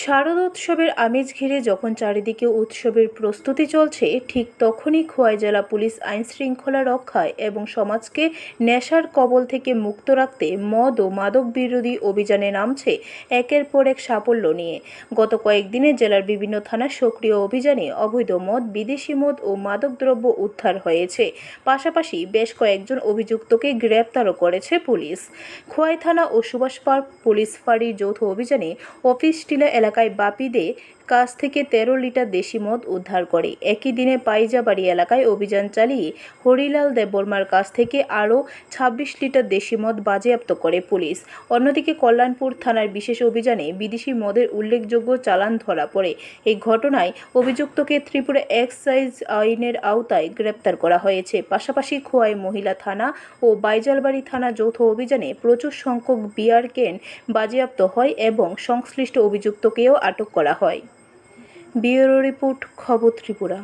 শারদোৎসবের আমেজ ঘিরে যখন চারিদিকে উৎসবের প্রস্তুতি চলছে, ঠিক তখনই খোয়াই জেলা পুলিশ আইনশৃঙ্খলা রক্ষায় এবং সমাজকে নেশার কবল থেকে মুক্ত রাখতে মদ ও মাদক বিরোধী অভিযানে নামছে একের পর এক সাফল্য নিয়ে। গত কয়েকদিনে জেলার বিভিন্ন থানার সক্রিয় অভিযানে অবৈধ মদ, বিদেশি মদ ও মাদকদ্রব্য উদ্ধার হয়েছে। পাশাপাশি বেশ কয়েকজন অভিযুক্তকে গ্রেপ্তারও করেছে পুলিশ। খোয়াই থানা ও সুভাষ পার্ক পুলিশ ফাঁড়ির যৌথ অভিযানে অফিস টিলা এলাকায় বাপিদে কাছ থেকে তেরো লিটার দেশি মদ উদ্ধার করে। একই দিনে পাইজাবাড়ি এলাকায় অভিযান চালিয়ে হরিলাল দেববর্মার কাছ থেকে আরও ছাব্বিশ লিটার দেশি মদ বাজেয়াপ্ত করে পুলিশ। অন্যদিকে কল্যাণপুর থানার বিশেষ অভিযানে বিদেশি মদের উল্লেখযোগ্য চালান ধরা পড়ে। এই ঘটনায় অভিযুক্তকে ত্রিপুরা এক্সাইজ আইনের আওতায় গ্রেপ্তার করা হয়েছে। পাশাপাশি খোয়াই মহিলা থানা ও বাইজালবাড়ি থানা যৌথ অভিযানে প্রচুর সংখ্যক বিয়ার কেন বাজেয়াপ্ত হয় এবং সংশ্লিষ্ট অভিযুক্তকেও আটক করা হয়। ব্যুরো রিপোর্ট খবর ত্রিপুরা।